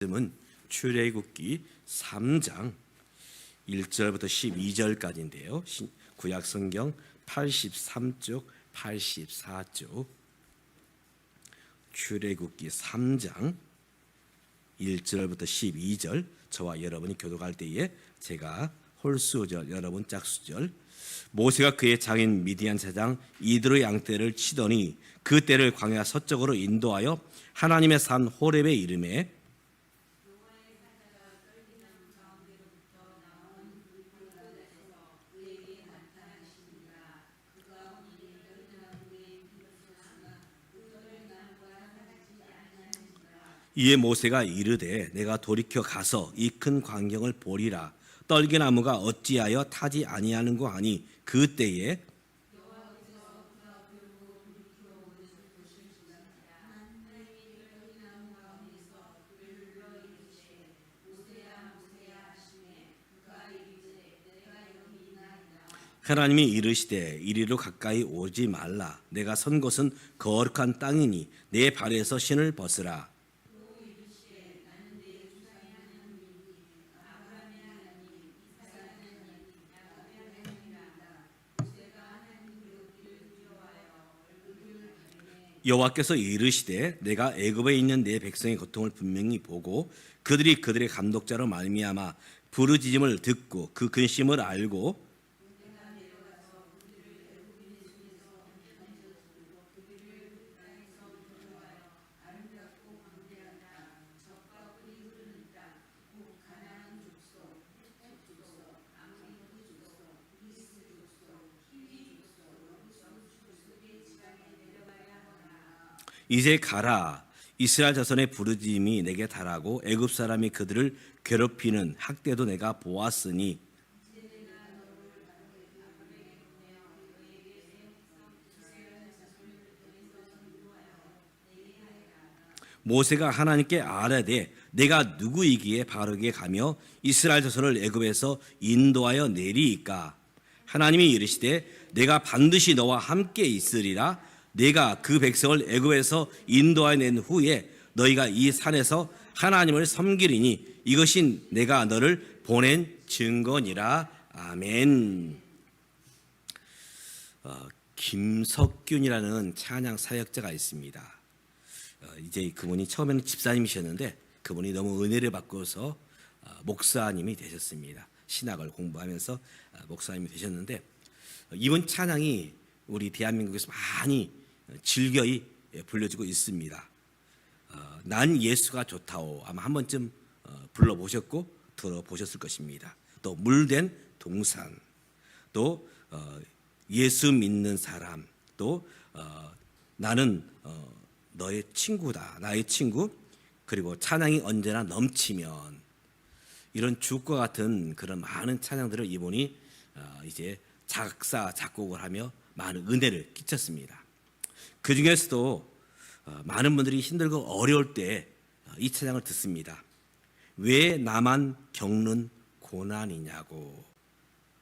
말씀은 출애굽기 3장 1절부터 12절까지인데요. 신- 구약 성경 83쪽 84쪽 출애굽기 3장 1절부터 12절 저와 여러분이 교도갈 때에 제가 홀수절 여러분 짝수절 모세가 그의 장인 미디안 사장 이드로의 양떼를 치더니 그 떼를 광야 서쪽으로 인도하여 하나님의 산 호렙의 이름에 이에 모세가 이르되 내가 돌이켜 가서 이 큰 광경을 보리라. 떨기나무가 어찌하여 타지 아니하는고 하니? 그 때에 하나님이 이르시되 이리로 가까이 오지 말라. 내가 선 곳은 거룩한 땅이니 내 발에서 신을 벗으라 여호와께서 이르시되 내가 애굽에 있는 내 백성의 고통을 분명히 보고 그들이 그들의 감독자로 말미암아 부르짖음을 듣고 그 근심을 알고 이제 가라. 이스라엘 자손의 부르짖음이 내게 달하고 애굽 사람이 그들을 괴롭히는 학대도 내가 보았으니 모세가 하나님께 아뢰되 내가 누구이기에 바르게 가며 이스라엘 자손을 애굽에서 인도하여 내리이까? 하나님이 이르시되 내가 반드시 너와 함께 있으리라 내가 그 백성을 애굽에서 인도하여 낸 후에 너희가 이 산에서 하나님을 섬기리니 이것이 내가 너를 보낸 증거니라 아멘. 어, 김석균이라는 찬양 사역자가 있습니다. 어, 이제 그분이 처음에는 집사님이셨는데 그분이 너무 은혜를 받고서 어, 목사님이 되셨습니다. 신학을 공부하면서 어, 목사님이 되셨는데 어, 이번 찬양이 우리 대한민국에서 많이 어, 즐겨이 예, 불려지고 있습니다. 어, 난 예수가 좋다오 아마 한 번쯤 어, 불러보셨고 들어보셨을 것입니다. 또 물된 동산, 또 어, 예수 믿는 사람, 또 어, 나는 어, 너의 친구다, 나의 친구, 그리고 찬양이 언제나 넘치면 이런 주과 같은 그런 많은 찬양들을 이분이 어, 이제 작사 작곡을 하며 많은 은혜를 끼쳤습니다. 그 중에서도 어, 많은 분들이 힘들고 어려울 때 이 찬양을 듣습니다. 왜 나만 겪는 고난이냐고.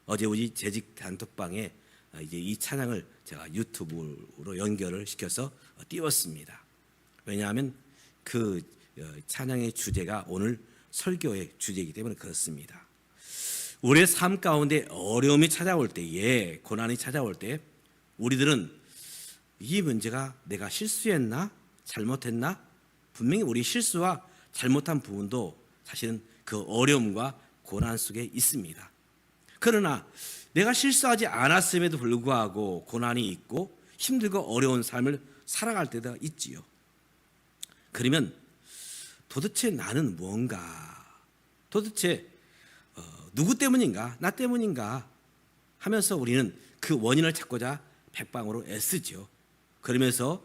어제 우리 재직 단톡방에 어, 이제 이 찬양을 제가 유튜브로 연결을 시켜서 어, 띄웠습니다. 왜냐하면 그 어, 찬양의 주제가 오늘 설교의 주제이기 때문에 그렇습니다. 우리의 삶 가운데 어려움이 찾아올 때에 고난이 찾아올 때 우리들은 이 문제가 내가 실수했나 잘못했나 분명히 우리 실수와 잘못한 부분도 사실은 그 어려움과 고난 속에 있습니다. 그러나 내가 실수하지 않았음에도 불구하고 고난이 있고 힘들고 어려운 삶을 살아갈 때가 있지요. 그러면 도대체 나는 무언가? 도대체 어, 누구 때문인가? 나 때문인가? 하면서 우리는 그 원인을 찾고자 백방으로 애쓰죠. 그러면서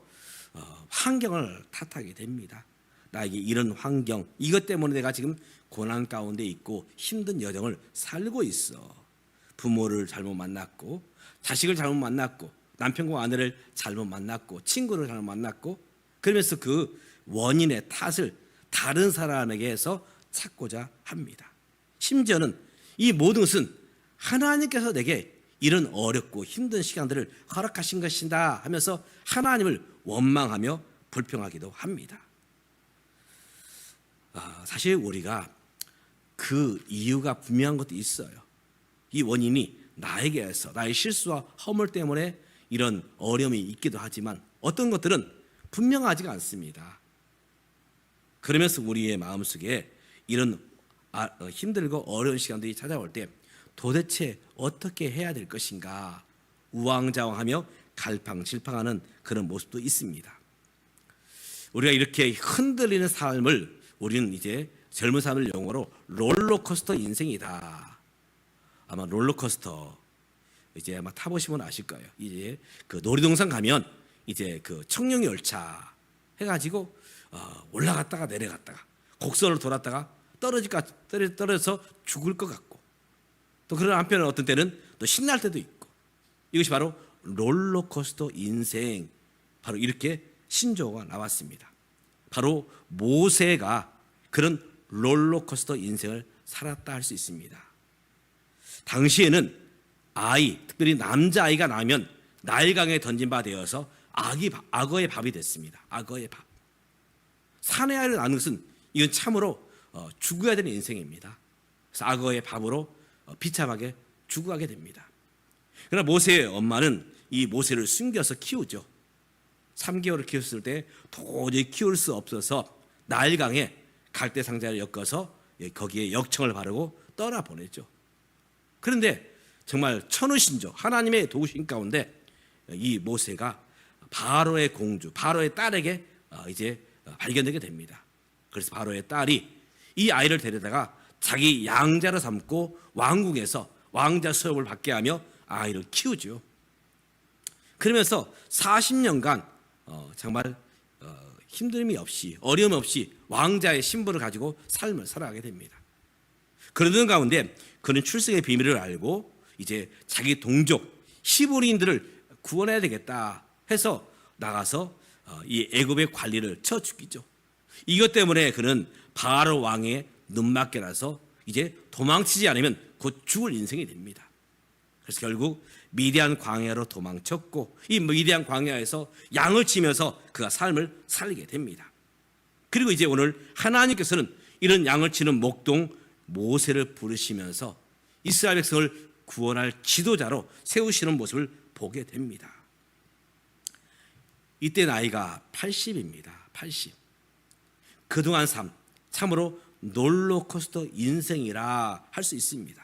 어, 환경을 탓하게 됩니다. 나에게 이런 환경, 이것 때문에 내가 지금 고난 가운데 있고 힘든 여정을 살고 있어. 부모를 잘못 만났고, 자식을 잘못 만났고, 남편과 아내를 잘못 만났고, 친구를 잘못 만났고, 그러면서 그 원인의 탓을 다른 사람에게 해서 찾고자 합니다. 심지어는 이 모든 것은 하나님께서 내게 이런 어렵고 힘든 시간들을 허락하신 것이다 하면서 하나님을 원망하며 불평하기도 합니다. 아, 사실 우리가 그 이유가 분명한 것도 있어요. 이 원인이 나에게서 나의 실수와 허물 때문에 이런 어려움이 있기도 하지만 어떤 것들은 분명하지가 않습니다. 그러면서 우리의 마음속에 이런 아, 어, 힘들고 어려운 시간들이 찾아올 때 도대체 어떻게 해야 될 것인가 우왕좌왕하며 갈팡질팡하는 그런 모습도 있습니다. 우리가 이렇게 흔들리는 삶을 우리는 이제 젊은 사람을 용어로 롤러코스터 인생이다. 아마 롤러코스터 이제 아마 타보시면 아실 거예요. 이제 그 놀이동산 가면 이제 그 청룡 열차 해가지고 어, 올라갔다가 내려갔다가 곡선을 돌았다가 떨어질까 떨어 떨어져서 죽을 것 같고 또 그런 한편은 어떤 때는 또 신날 때도 있고 이것이 바로 롤러코스터 인생 바로 이렇게 신조어가 나왔습니다. 바로 모세가 그런 롤러코스터 인생을 살았다 할 수 있습니다. 당시에는 아이, 특별히 남자 아이가 나면 나일강에 던진 바 되어서 악이 악어의 밥이 됐습니다. 악어의 밥. 사내 아이를 낳는 것은 이건 참으로 어, 죽어야 되는 인생입니다. 그래서 악어의 밥으로 어, 비참하게 죽어가게 됩니다. 그러나 모세의 엄마는 이 모세를 숨겨서 키우죠. 3개월을 키웠을 때 도저히 키울 수 없어서 나일강에 갈대 상자를 엮어서 거기에 역청을 바르고 떠나 보냈죠. 그런데 정말 천우신조 하나님의 도우신 가운데 이 모세가 바로의 공주 바로의 딸에게 어, 이제 발견되게 됩니다. 그래서 바로의 딸이 이 아이를 데려다가 자기 양자로 삼고 왕궁에서 왕자 수업을 받게 하며 아이를 키우죠. 그러면서 40년간 어, 정말 어, 힘듦이 없이 어려움 없이 왕자의 신분을 가지고 삶을 살아가게 됩니다. 그러던 가운데 그는 출생의 비밀을 알고 이제 자기 동족 히브리인들을 구원해야 되겠다 해서 나가서 어, 이 애굽의 관리를 쳐 죽이죠. 이것 때문에 그는 바로 왕의 눈맞게 나서 이제 도망치지 않으면 곧 죽을 인생이 됩니다. 그래서 결국 미디안 광야로 도망쳤고 이 미디안 광야에서 양을 치면서 그가 삶을 살리게 됩니다. 그리고 이제 오늘 하나님께서는 이런 양을 치는 목동 모세를 부르시면서 이스라엘 백성을 구원할 지도자로 세우시는 모습을 보게 됩니다. 이때 나이가 80입니다. 80. 그동안 삶 참으로 롤러코스터 인생이라 할 수 있습니다.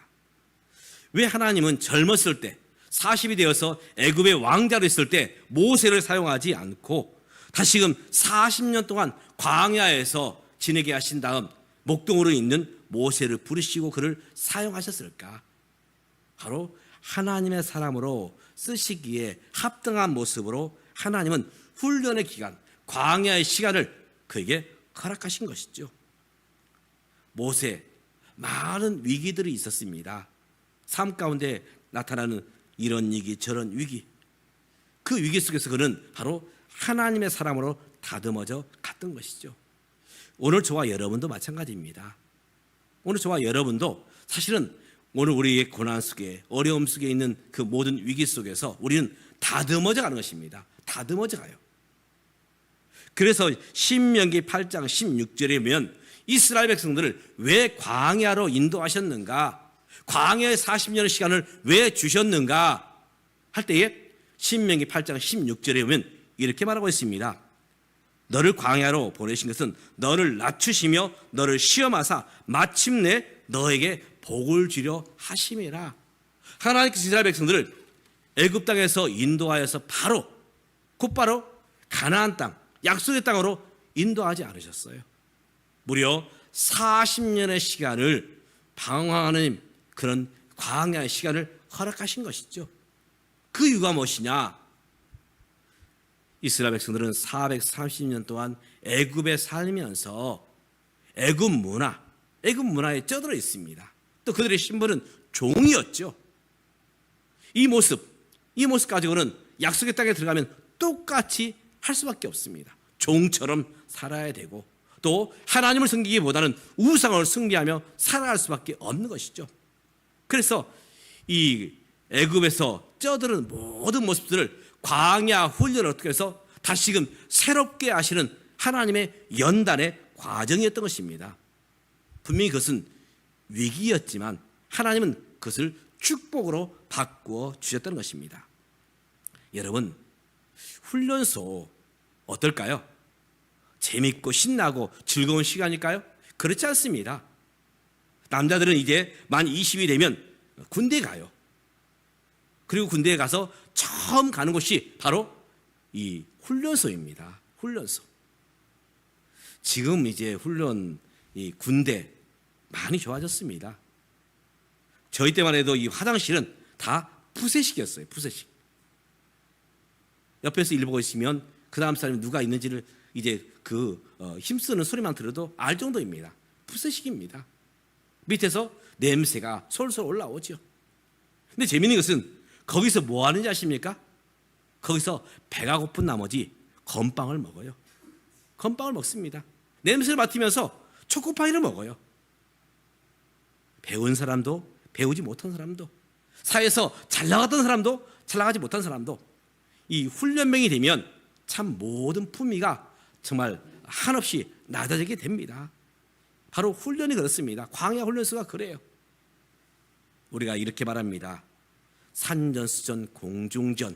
왜 하나님은 젊었을 때 40이 되어서 애굽의 왕자로 있을 때 모세를 사용하지 않고 다시금 40년 동안 광야에서 지내게 하신 다음 목동으로 있는 모세를 부르시고 그를 사용하셨을까? 바로 하나님의 사람으로 쓰시기에 합당한 모습으로 하나님은 훈련의 기간, 광야의 시간을 그에게 허락하신 것이죠. 모세 많은 위기들이 있었습니다. 삶 가운데 나타나는 이런 위기 저런 위기 그 위기 속에서 그는 바로 하나님의 사람으로 다듬어져 갔던 것이죠. 오늘 저와 여러분도 마찬가지입니다. 오늘 저와 여러분도 사실은 오늘 우리의 고난 속에 어려움 속에 있는 그 모든 위기 속에서 우리는 다듬어져 가는 것입니다. 다듬어져 가요. 그래서 신명기 8장 16절에 보면 이스라엘 백성들을 왜 광야로 인도하셨는가? 광야의 40년의 시간을 왜 주셨는가? 할 때에 신명기 8장 16절에 보면 이렇게 말하고 있습니다. 너를 광야로 보내신 것은 너를 낮추시며 너를 시험하사 마침내 너에게 복을 주려 하심이라. 하나님께서 이스라엘 백성들을 애굽 땅에서 인도하여서 바로 곧바로 가나안 땅, 약속의 땅으로 인도하지 않으셨어요. 무려 40년의 시간을 방황하는 그런 광야의 시간을 허락하신 것이죠. 그 이유가 무엇이냐? 이스라엘 백성들은 430년 동안 애굽에 살면서 애굽 문화, 애굽 문화에 쩌들어 있습니다. 또 그들의 신분은 종이었죠. 이 모습, 이 모습 가지고는 약속의 땅에 들어가면 똑같이 할 수밖에 없습니다. 종처럼 살아야 되고 또 하나님을 섬기기보다는 우상을 숭배하며 살아갈 수밖에 없는 것이죠. 그래서 이 애굽에서 쩌들은 모든 모습들을 광야 훈련을 어떻게 해서 다시금 새롭게 하시는 하나님의 연단의 과정이었던 것입니다. 분명히 그것은 위기였지만 하나님은 그것을 축복으로 바꾸어 주셨다는 것입니다. 여러분, 훈련소 어떨까요? 재밌고 신나고 즐거운 시간일까요? 그렇지 않습니다. 남자들은 이제 만 20이 되면 군대 가요. 그리고 군대에 가서 처음 가는 곳이 바로 이 훈련소입니다. 훈련소. 지금 이제 훈련 이 군대 많이 좋아졌습니다. 저희 때만 해도 이 화장실은 다 푸세식이었어요. 푸세식. 옆에서 일 보고 있으면 그 다음 사람이 누가 있는지를 이제 그 어, 힘쓰는 소리만 들어도 알 정도입니다. 푸세식입니다. 밑에서 냄새가 솔솔 올라오죠. 근데 재밌는 것은 거기서 뭐 하는지 아십니까? 거기서 배가 고픈 나머지 건빵을 먹어요. 건빵을 먹습니다. 냄새를 맡으면서 초코파이를 먹어요. 배운 사람도 배우지 못한 사람도 사회에서 잘 나갔던 사람도 잘 나가지 못한 사람도 이 훈련병이 되면 참 모든 품위가 정말 한없이 낮아지게 됩니다. 바로 훈련이 그렇습니다. 광야 훈련소가 그래요. 우리가 이렇게 말합니다. 산전수전 공중전.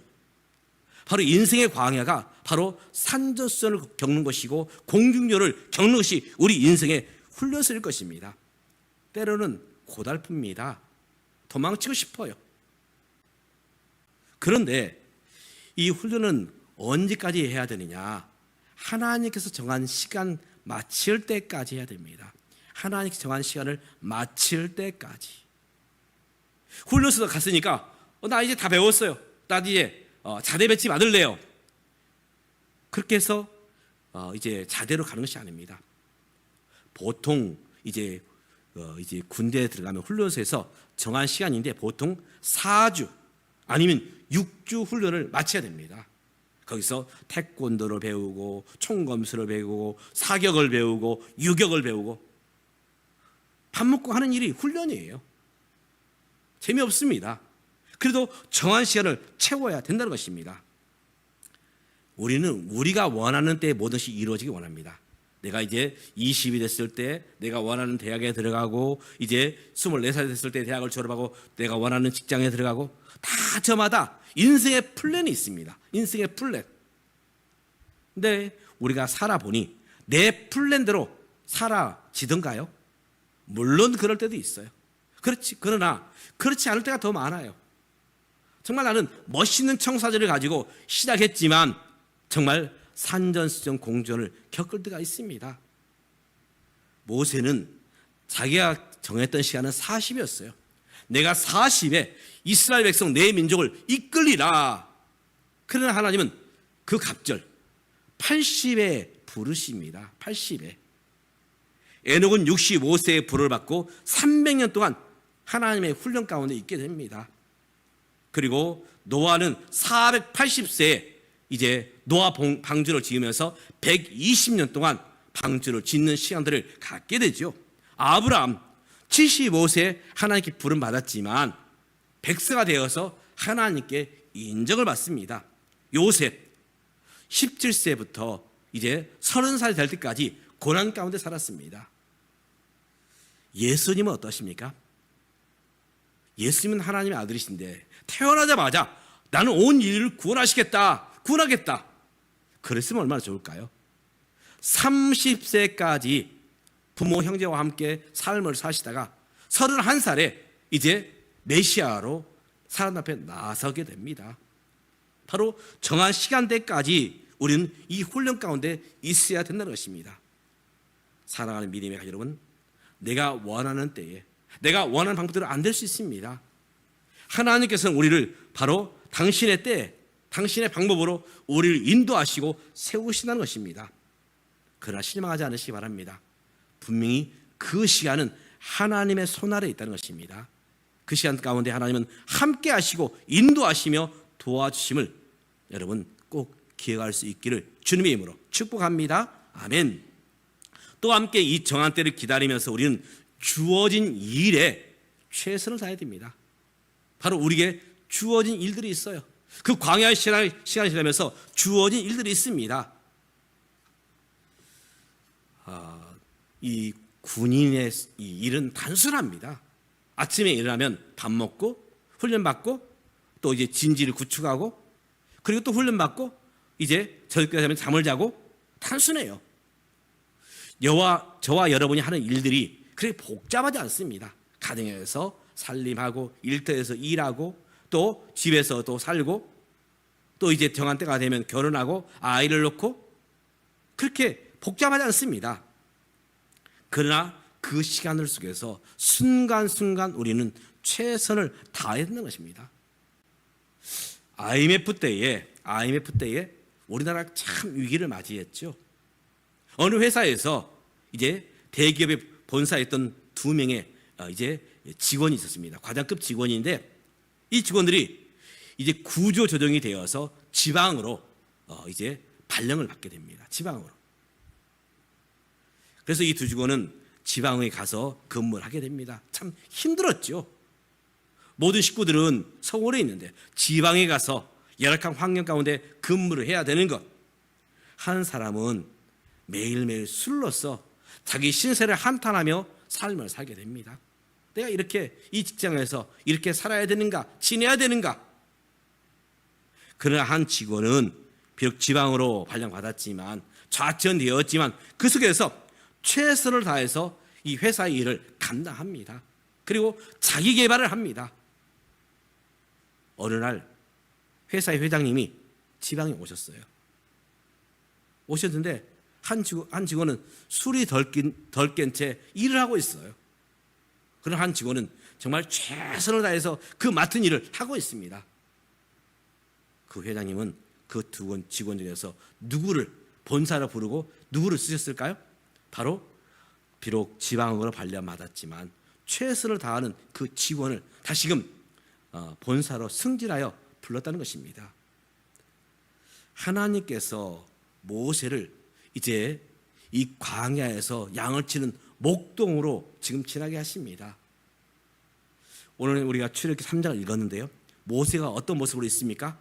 바로 인생의 광야가 바로 산전수전을 겪는 것이고 공중전을 겪는 것이 우리 인생의 훈련소일 것입니다. 때로는 고달픕니다. 도망치고 싶어요. 그런데 이 훈련은 언제까지 해야 되느냐? 하나님께서 정한 시간 마칠 때까지 해야 됩니다. 하나님께서 정한 시간을 마칠 때까지. 훈련소도 갔으니까 어, 나 이제 다 배웠어요. 나 이제 어, 자대 배치 받을래요. 그렇게 해서 어, 이제 자대로 가는 것이 아닙니다. 보통 이제 어, 이제 군대에 들어가면 훈련소에서 정한 시간인데 보통 4주 아니면 6주 훈련을 마쳐야 됩니다. 거기서 태권도를 배우고 총검수를 배우고 사격을 배우고 유격을 배우고 밥 먹고 하는 일이 훈련이에요. 재미없습니다. 그래도 정한 시간을 채워야 된다는 것입니다. 우리는 우리가 원하는 때 모든 것이 이루어지기 원합니다. 내가 이제 20이 됐을 때 내가 원하는 대학에 들어가고 이제 24살 됐을 때 대학을 졸업하고 내가 원하는 직장에 들어가고 다 저마다 인생의 플랜이 있습니다. 인생의 플랜. 근데 우리가 살아보니 내 플랜대로 살아지던가요? 물론 그럴 때도 있어요. 그렇지. 그러나 그렇지 않을 때가 더 많아요. 정말 나는 멋있는 청사진을 가지고 시작했지만 정말 산전수전 공전을 겪을 때가 있습니다. 모세는 자기가 정했던 시간은 40이었어요. 내가 40에 이스라엘 백성 내 민족을 이끌리라. 그러나 하나님은 그 갑절 80에 부르십니다. 80에. 에녹은 65세에 불을 받고 300년 동안 하나님의 훈련 가운데 있게 됩니다. 그리고 노아는 480세에 이제 노아 방주를 지으면서 120년 동안 방주를 짓는 시간들을 갖게 되죠. 아브라함 75세 하나님께 부름 받았지만 백세가 되어서 하나님께 인정을 받습니다. 요셉 17세부터 이제 30살 될 때까지 고난 가운데 살았습니다. 예수님은 어떠십니까? 예수님은 하나님의 아들이신데 태어나자마자 나는 온 인류를 구원하시겠다. 구원하겠다. 그랬으면 얼마나 좋을까요? 30세까지 부모 형제와 함께 삶을 사시다가 31살에 이제 메시아로 사람 앞에 나서게 됩니다. 바로 정한 시간대까지 우리는 이 훈련 가운데 있어야 된다는 것입니다. 사랑하는 믿음의 가족 여러분, 내가 원하는 때에 내가 원하는 방법대로 안 될 수 있습니다. 하나님께서는 우리를 바로 당신의 때, 당신의 방법으로 우리를 인도하시고 세우신다는 것입니다. 그러나 실망하지 않으시기 바랍니다. 분명히 그 시간은 하나님의 손 아래 있다는 것입니다. 그 시간 가운데 하나님은 함께 하시고 인도하시며 도와주심을 여러분 꼭 기억할 수 있기를 주님의 이름으로 축복합니다. 아멘. 또 함께 이 정한 때를 기다리면서 우리는 주어진 일에 최선을 다해야 됩니다. 바로 우리에게 주어진 일들이 있어요. 그 광야의 시간이 지나면서 주어진 일들이 있습니다. 아, 이 군인의 이 일은 단순합니다. 아침에 일어나면 밥 먹고 훈련 받고 또 이제 진지를 구축하고 그리고 또 훈련 받고 이제 저녁까지 하면 잠을 자고 단순해요. 여와 저와 여러분이 하는 일들이 그렇게 복잡하지 않습니다. 가정에서 살림하고 일터에서 일하고 또 집에서 또 살고 또 이제 정한 때가 되면 결혼하고 아이를 낳고 그렇게 복잡하지 않습니다. 그러나 그 시간을 속에서 순간순간 우리는 최선을 되는 것입니다. IMF 때에 IMF 때에 우리나라 참 위기를 맞이했죠. 어느 회사에서 이제 대기업의 본사였던 두 명의 어, 이제 직원이 있었습니다. 과장급 직원인데 이 직원들이 이제 구조 조정이 되어서 지방으로 어, 이제 발령을 받게 됩니다. 지방으로. 그래서 이 두 직원은 지방에 가서 근무를 하게 됩니다. 참 힘들었죠. 모든 식구들은 서울에 있는데 지방에 가서 열악한 환경 가운데 근무를 해야 되는 것. 한 사람은 매일매일 술로서 자기 신세를 한탄하며 삶을 살게 됩니다. 내가 이렇게 이 직장에서 이렇게 살아야 되는가, 지내야 되는가? 그러나 한 직원은 비록 지방으로 발령받았지만 좌천되었지만 그 속에서 최선을 다해서 이 회사의 일을 감당합니다. 그리고 자기 개발을 합니다. 어느 날 회사의 회장님이 지방에 오셨어요. 오셨는데 한 직원, 한 직원은 술이 덜 깬 채 일을 하고 있어요. 그런 한 직원은 정말 최선을 다해서 그 맡은 일을 하고 있습니다. 그 회장님은 그 두 직원 중에서 누구를 본사로 부르고 누구를 쓰셨을까요? 바로 비록 지방으로 발령받았지만 최선을 다하는 그 직원을 다시금 어, 본사로 승진하여 불렀다는 것입니다. 하나님께서 모세를 이제 이 광야에서 양을 치는 목동으로 지금 지나게 하십니다. 오늘 우리가 출애굽기 3장을 읽었는데요. 모세가 어떤 모습으로 있습니까?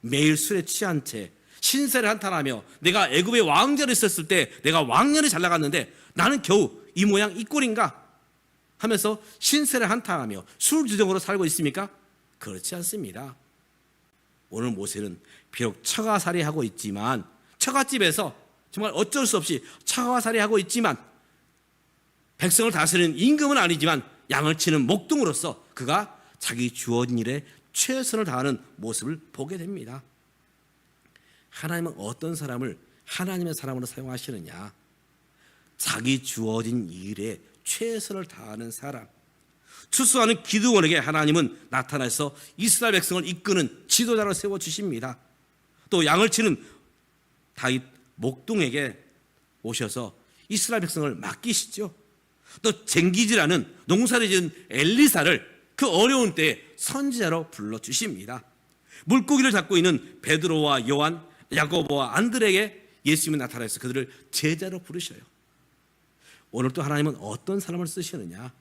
매일 술에 취한 채 신세를 한탄하며 내가 애굽의 왕자로 있었을 때 내가 왕년에 잘 나갔는데 나는 겨우 이 모양 이 꼴인가 하면서 신세를 한탄하며 술 주정으로 살고 있습니까? 그렇지 않습니다. 오늘 모세는 비록 처가살이 하고 있지만 처갓집에서 정말 어쩔 수 없이 처가살이 하고 있지만 백성을 다스리는 임금은 아니지만 양을 치는 목동으로서 그가 자기 주어진 일에 최선을 다하는 모습을 보게 됩니다. 하나님은 어떤 사람을 하나님의 사람으로 사용하시느냐? 자기 주어진 일에 최선을 다하는 사람. 추수하는 기드원에게 하나님은 나타나서 이스라엘 백성을 이끄는 지도자를 세워 주십니다. 또 양을 치는 다윗 목동에게 오셔서 이스라엘 백성을 맡기시죠. 또 쟁기지라는 농사를 지은 엘리사를 그 어려운 때에 선지자로 불러 주십니다. 물고기를 잡고 있는 베드로와 요한, 야고보와 안드레에게 예수님이 나타나서 그들을 제자로 부르셔요. 오늘 또 하나님은 어떤 사람을 쓰시느냐?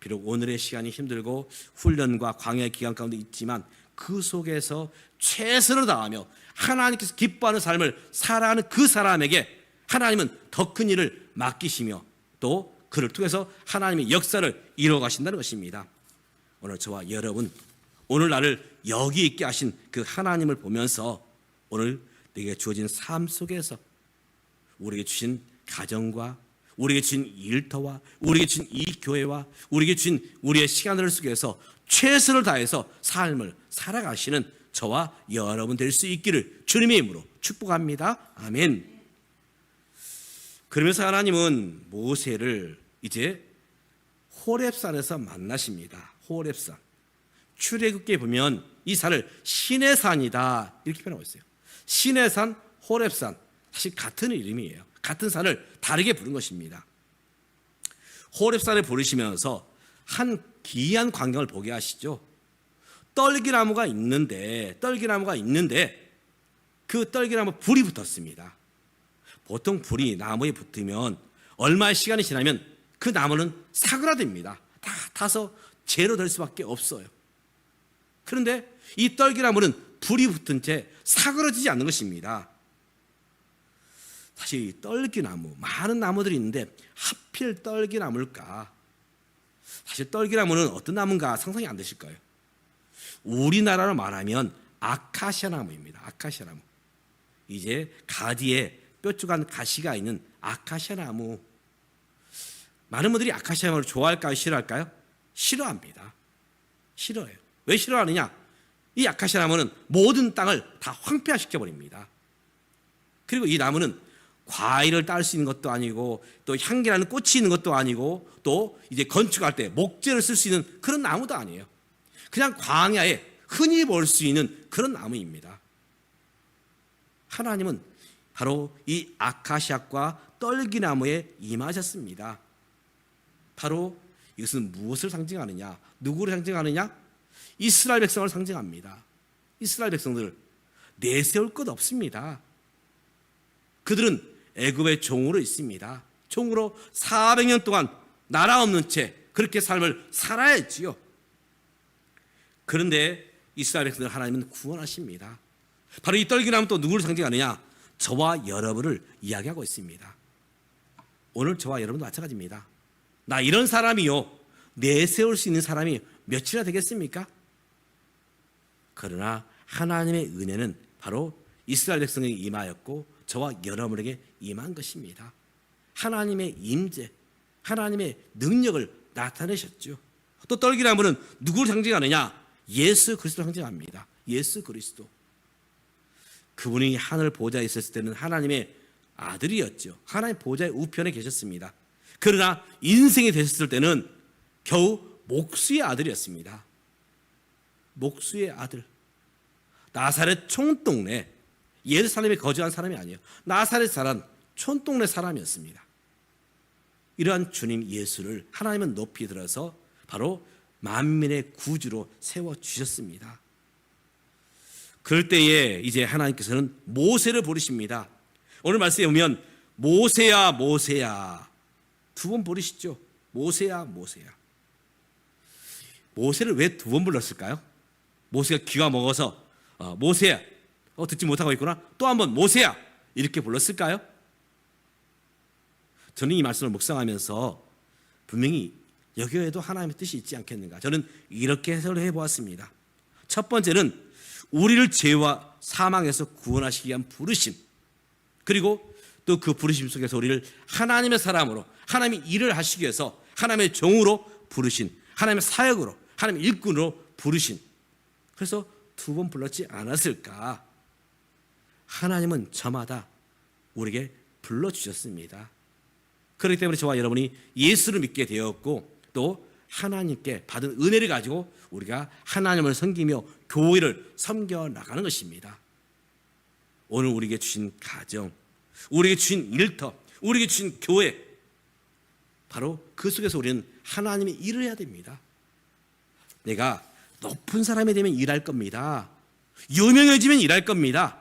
비록 오늘의 시간이 힘들고 훈련과 광야의 기간 가운데 있지만 그 속에서 최선을 다하며 하나님께서 기뻐하는 삶을 살아가는 그 사람에게 하나님은 더 큰 일을 맡기시며 또 그를 통해서 하나님의 역사를 이루어 가신다는 것입니다. 오늘 저와 여러분 오늘 나를 여기 있게 하신 그 하나님을 보면서 오늘 내게 주어진 삶 속에서 우리에게 주신 가정과 우리에게 주신 일터와 우리에게 주신 이 교회와 우리에게 주신 우리의 시간을 속에서 최선을 다해서 삶을 살아가시는 저와 여러분 될 수 있기를 주님의 이름으로 축복합니다. 아멘. 그러면서 하나님은 모세를 이제 호렙산에서 만나십니다. 호렙산. 출애굽기에 보면 이 산을 신의 산이다 이렇게 표현하고 있어요. 신의 산, 호렙산 사실 같은 이름이에요. 같은 산을 다르게 부른 것입니다. 호렙산을 부르시면서 한 기이한 광경을 보게 하시죠. 떨기나무가 있는데 떨기나무가 있는데 그 떨기나무 불이 붙었습니다. 보통 불이 나무에 붙으면 얼마의 시간이 지나면 그 나무는 사그라듭니다. 다 타서 재로 될 수밖에 없어요. 그런데 이 떨기나무는 불이 붙은 채 사그러지지 않는 것입니다. 사실 이 떨기나무 많은 나무들이 있는데 하필 떨기나무일까? 사실 떨기나무는 어떤 나무인가 상상이 안 되실 거예요. 우리나라로 말하면 아카시아 나무입니다. 아카시아 나무. 이제 가지에 뾰족한 가시가 있는 아카시아 나무. 많은 분들이 아카시아 나무를 좋아할까요? 싫어할까요? 싫어합니다. 싫어해요. 왜 싫어하느냐? 이 아카시아 나무는 모든 땅을 다 황폐화시켜 버립니다. 그리고 이 나무는 과일을 딸 수 있는 것도 아니고 또 향기나는 꽃이 있는 것도 아니고 또 이제 건축할 때 목재를 쓸 수 있는 그런 나무도 아니에요. 그냥 광야에 흔히 볼 수 있는 그런 나무입니다. 하나님은 바로 이 아카시아과 떨기나무에 임하셨습니다. 바로 이것은 무엇을 상징하느냐? 누구를 상징하느냐? 이스라엘 백성을 상징합니다. 이스라엘 백성들 내세울 것 없습니다. 그들은 애굽의 종으로 있습니다. 종으로 400년 동안 나라 없는 채 그렇게 삶을 살아야 했지요. 그런데 이스라엘 백성들 하나님은 구원하십니다. 바로 이 떨기나무 또 누구를 상징하느냐? 저와 여러분을 이야기하고 있습니다. 오늘 저와 여러분도 마찬가지입니다. 나 이런 사람이요. 내세울 수 있는 사람이 몇이나 되겠습니까? 그러나 하나님의 은혜는 바로 이스라엘 백성에게 임하였고 저와 여러분에게 임한 것입니다. 하나님의 임재, 하나님의 능력을 나타내셨죠. 또 떨기나무는 누구를 상징하느냐? 예수 그리스도를 상징합니다. 예수 그리스도. 그분이 하늘 보좌에 있었을 때는 하나님의 아들이었죠. 하나님 보좌의 우편에 계셨습니다. 그러나 인생이 되셨을 때는 겨우 목수의 아들이었습니다. 목수의 아들. 나사렛 총동네 예루살렘에 거주한 사람이 아니에요. 나사렛 사람 촌동네 사람이었습니다. 이러한 주님 예수를 하나님은 높이 들어서 바로 만민의 구주로 세워 주셨습니다. 그럴 때에 이제 하나님께서는 모세를 부르십니다. 오늘 말씀에 보면 모세야 모세야 두 번 부르시죠. 모세야 모세야. 모세를 왜 두 번 불렀을까요? 모세가 귀가 먹어서 어, 모세야 어, 듣지 못하고 있구나. 또 한 번 모세야 이렇게 불렀을까요? 저는 이 말씀을 묵상하면서 분명히 여기에도 하나님의 뜻이 있지 않겠는가. 저는 이렇게 해석을 해보았습니다. 첫 번째는 우리를 죄와 사망에서 구원하시기 위한 부르심. 그리고 또 그 부르심 속에서 우리를 하나님의 사람으로 하나님이 일을 하시기 위해서 하나님의 종으로 부르신 하나님의 사역으로 하나님의 일꾼으로 부르신 그래서 두 번 불렀지 않았을까? 하나님은 저마다 우리에게 불러주셨습니다. 그렇기 때문에 저와 여러분이 예수를 믿게 되었고 또 하나님께 받은 은혜를 가지고 우리가 하나님을 섬기며 교회를 섬겨 나가는 것입니다. 오늘 우리에게 주신 가정, 우리에게 주신 일터, 우리에게 주신 교회 바로 그 속에서 우리는 하나님의 일을 해야 됩니다. 내가 높은 사람이 되면 일할 겁니다. 유명해지면 일할 겁니다.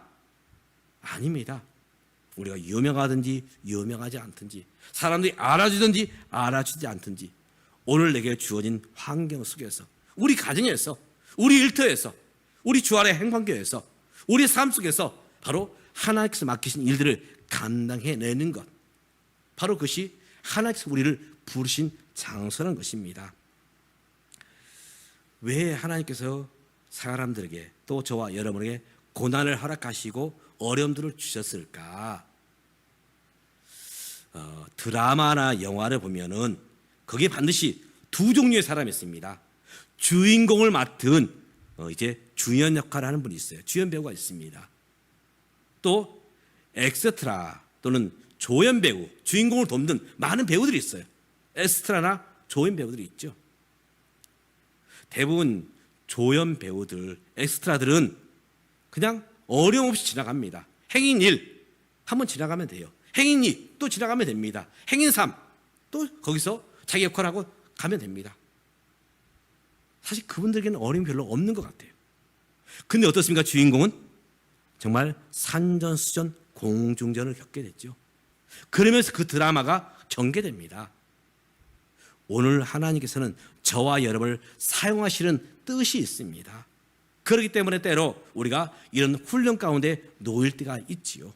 아닙니다. 우리가 유명하든지 유명하지 않든지 사람들이 알아주든지 알아주지 않든지 오늘 내게 주어진 환경 속에서 우리 가정에서 우리 일터에서 우리 주안의 행방교에서 우리 삶 속에서 바로 하나님께서 맡기신 일들을 감당해내는 것 바로 그것이 하나님께서 우리를 부르신 장소라는 것입니다. 왜 하나님께서 사람들에게 또 저와 여러분에게 고난을 허락하시고 어려움들을 주셨을까? 어, 드라마나 영화를 보면은 거기에 반드시 두 종류의 사람이 있습니다. 주인공을 맡은 어, 이제 주연 역할을 하는 분이 있어요. 주연 배우가 있습니다. 또 엑스트라 또는 조연 배우, 주인공을 돕는 많은 배우들이 있어요. 엑스트라나 조연 배우들이 있죠. 대부분 조연 배우들, 엑스트라들은 그냥 어려움 없이 지나갑니다. 행인 1 한번 지나가면 돼요. 행인 2 또 지나가면 됩니다. 행인 3 또 거기서 자기 역할 하고 가면 됩니다. 사실 그분들에게는 어려움이 별로 없는 것 같아요. 근데 어떻습니까? 주인공은 정말 산전수전 공중전을 겪게 됐죠. 그러면서 그 드라마가 전개됩니다. 오늘 하나님께서는 저와 여러분을 사용하시는 뜻이 있습니다. 그렇기 때문에 때로 우리가 이런 훈련 가운데 놓일 때가 있지요.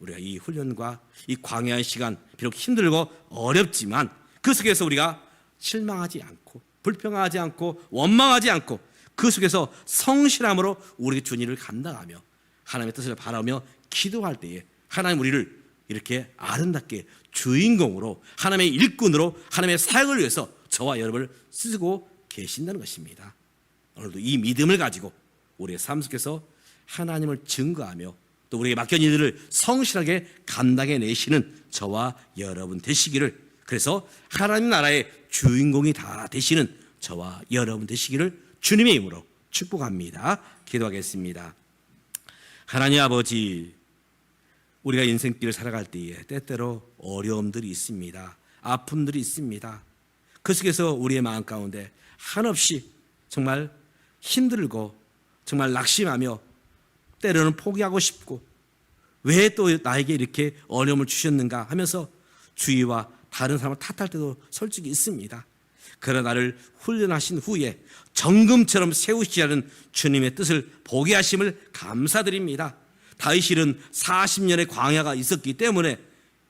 우리가 이 훈련과 이 광야의 시간 비록 힘들고 어렵지만 그 속에서 우리가 실망하지 않고 불평하지 않고 원망하지 않고 그 속에서 성실함으로 우리 주님을 감당하며 하나님의 뜻을 바라며 기도할 때에 하나님 우리를 이렇게 아름답게 주인공으로 하나님의 일꾼으로 하나님의 사역을 위해서 저와 여러분을 쓰고 계신다는 것입니다. 오늘도 이 믿음을 가지고 우리의 삶 속에서 하나님을 증거하며 또 우리에게 맡겨진 일들을 성실하게 감당해 내시는 저와 여러분 되시기를 그래서 하나님 나라의 주인공이 다 되시는 저와 여러분 되시기를 주님의 이름으로 축복합니다. 기도하겠습니다. 하나님 아버지 우리가 인생길을 살아갈 때에 때때로 어려움들이 있습니다. 아픔들이 있습니다. 그 속에서 우리의 마음 가운데 한없이 정말 힘들고 정말 낙심하며 때로는 포기하고 싶고 왜 또 나에게 이렇게 어려움을 주셨는가 하면서 주위와 다른 사람을 탓할 때도 솔직히 있습니다. 그러나 나를 훈련하신 후에 정금처럼 세우시자는 주님의 뜻을 보게 하심을 감사드립니다. 다윗일은 40년의 광야가 있었기 때문에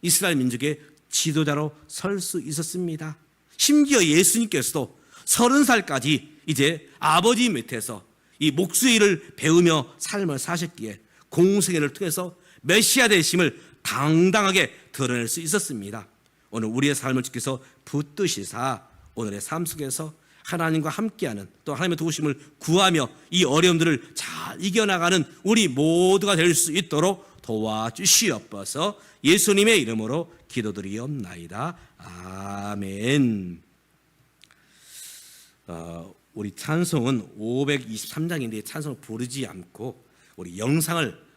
이스라엘 민족의 지도자로 설 수 있었습니다. 심지어 예수님께서도 서른 살까지 이제 아버지 밑에서 이 목수의 일을 배우며 삶을 사셨기에 공생애를 통해서 메시아 되심을 당당하게 드러낼 수 있었습니다. 오늘 우리의 삶을 지켜서 붙드시사 오늘의 삶 속에서 하나님과 함께하는 또 하나님의 도우심을 구하며 이 어려움들을 잘 이겨나가는 우리 모두가 될 수 있도록 도와주시옵소서 예수님의 이름으로 기도드리옵나이다. 아멘. 어, 우리 찬송은 523장인데 찬송을 부르지 않고 우리 영상을